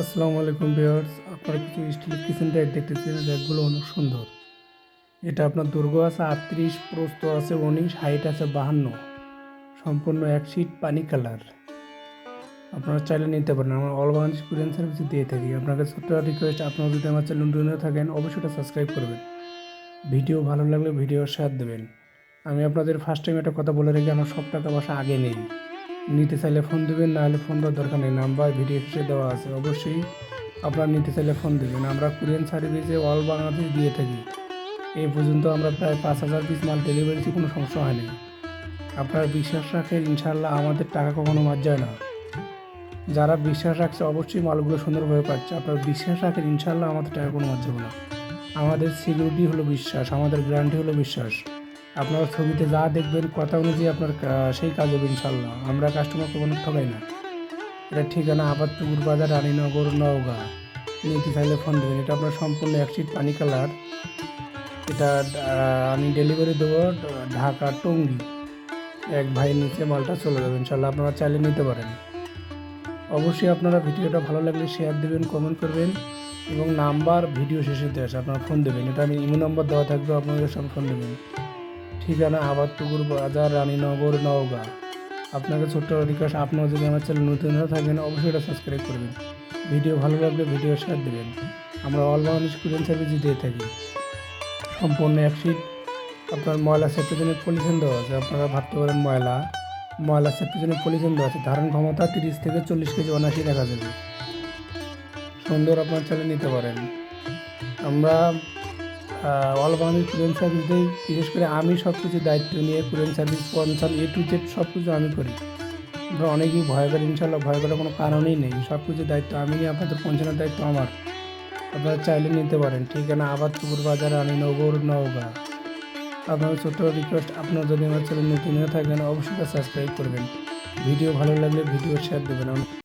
আসসালামু আলাইকুম ভিউয়ার্স, আপনারা কিছু স্টিল কিচেন ট্যাগ দেখতেছেন, র্যাকগুলো অনেক সুন্দর। এটা আপনার দৈর্ঘ্য আছে আটত্রিশ, প্রস্থ আছে উনিশ, হাইট আছে বাহান্ন। সম্পূর্ণ এক শিট পানি কালার। আপনারা চাইলে নিতে পারেন, আমরা অল বাংলাদেশ কুরিয়ান সার্ভিস দিয়ে থাকি। আপনাকে ছোট্ট রিকোয়েস্ট আপনারা যদি আমার চ্যানেল নতুন থাকেন, অবশ্যই এটা সাবস্ক্রাইব করবেন। ভিডিও ভালো লাগলে ভিডিও শেয়ার দেবেন। আমি আপনাদের ফার্স্ট টাইম একটা কথা বলে রেখে, আমার সব টাকা বাসা আগে নেই। নিতে চাইলে ফোন দেবেন না হলে ফোন দেওয়ার দরকার নেই। নাম্বার ভিডিও শেষে দেওয়া আছে। অবশ্যই আপনারা নিতে চাইলে ফোন দেবেন। আমরা কুরিয়ান সার্ভিসে অল বাংলাদেশ দিয়ে থাকি। এই পর্যন্ত আমরা প্রায় পাঁচ হাজার পিস মাল ডেলিভারিতে কোনো সমস্যা হয়নি। আপনারা বিশ্বাস রাখেন ইনশাল্লাহ আমাদের টাকা কখনো মার যায় না। যারা বিশ্বাস রাখছে, অবশ্যই মালগুলো সুন্দরভাবে পাচ্ছে। আপনারা বিশ্বাস রাখেন ইনশাল্লাহ আমাদের টাকা কোনো মার যাবে না। আমাদের সিকিউরিটি হলো বিশ্বাস, আমাদের গ্যারান্টি হলো বিশ্বাস। আপনারা ছবিতে যা দেখবেন, কথা অনুযায়ী আপনার সেই কাজ হবে ইনশাল্লাহ। আমরা কাস্টমার কোনো ঠকাই না। এটা ঠিকানা আবাদপুকুর বাজার, রানীনগর, নওগাঁ। নিতে চাইলে ফোন দেবেন। এটা আপনার সম্পূর্ণ এক সিট পানি কালার। এটা আমি ডেলিভারি দেবো ঢাকা টঙ্গি। এক ভাই নিচে মালটা চলে যাবে। ইনশাল্লাহ আপনারা চাইলে নিতে পারেন। অবশ্যই আপনারা ভিডিওটা ভালো লাগলে শেয়ার দেবেন কমেন্ট করবেন এবং নাম্বার ভিডিও শেষে দেওয়া আপনারা ফোন দেবেন। এটা আমি ইমো নাম্বার দেওয়া থাকবে আপনাদের সব ফোন দেবেন। ঠিকানা আবাদপুকুর বাজার, রানীনগর, নওগাঁ। আপনাকে ছোট্ট রিকোয়েস্ট আপনারা যদি আমার চ্যানেল নতুন হয়ে থাকেন, অবশ্যই এটা সাবস্ক্রাইব করবেন ভিডিও ভালো লাগলে ভিডিও শেয়ার দেবেন। আমরা অল বাংলাদেশ কুরিয়ান সার্ভিস দিয়ে থাকি। সম্পূর্ণ এক সিট আপনার ময়লা সেটের জন্য পলিথিন দেওয়া আছে। আপনারা ভাবতে পারেন ময়লা। ময়লা সেটের জন্য পলিথিন দেওয়া আছে। ধারণ ক্ষমতা তিরিশ থেকে চল্লিশ কেজি অনাশি দেখা যাবে। সুন্দর আপনার চালে নিতে পারেন। আমরা অল বাংলাদেশ কুরিয়ান সার্ভিসে বিশেষ করে আমি সব কিছু দায়িত্ব নিয়ে courier service Panchal A to Z সব কিছু আমি করি। আমরা অনেকেই ভয় করে ইনশাল্লাহ ভয় করার কোনো কারণই নেই। সব কিছু দায়িত্ব আমি নিয়ে, আপনাদের পৌঁছানোর দায়িত্ব আমার। আপনারা চাইলে নিতে পারেন। ঠিকানা আবাদ পুকুর বাজার রানীনগর নওগাঁ। আপনার ছোট্ট রিকোয়েস্ট আপনার যদি আমার চ্যানেল নতুন হয়ে থাকেন, অবশ্যই সাবস্ক্রাইব করবেন। ভিডিও ভালো লাগলে ভিডিও শেয়ার দেবেন।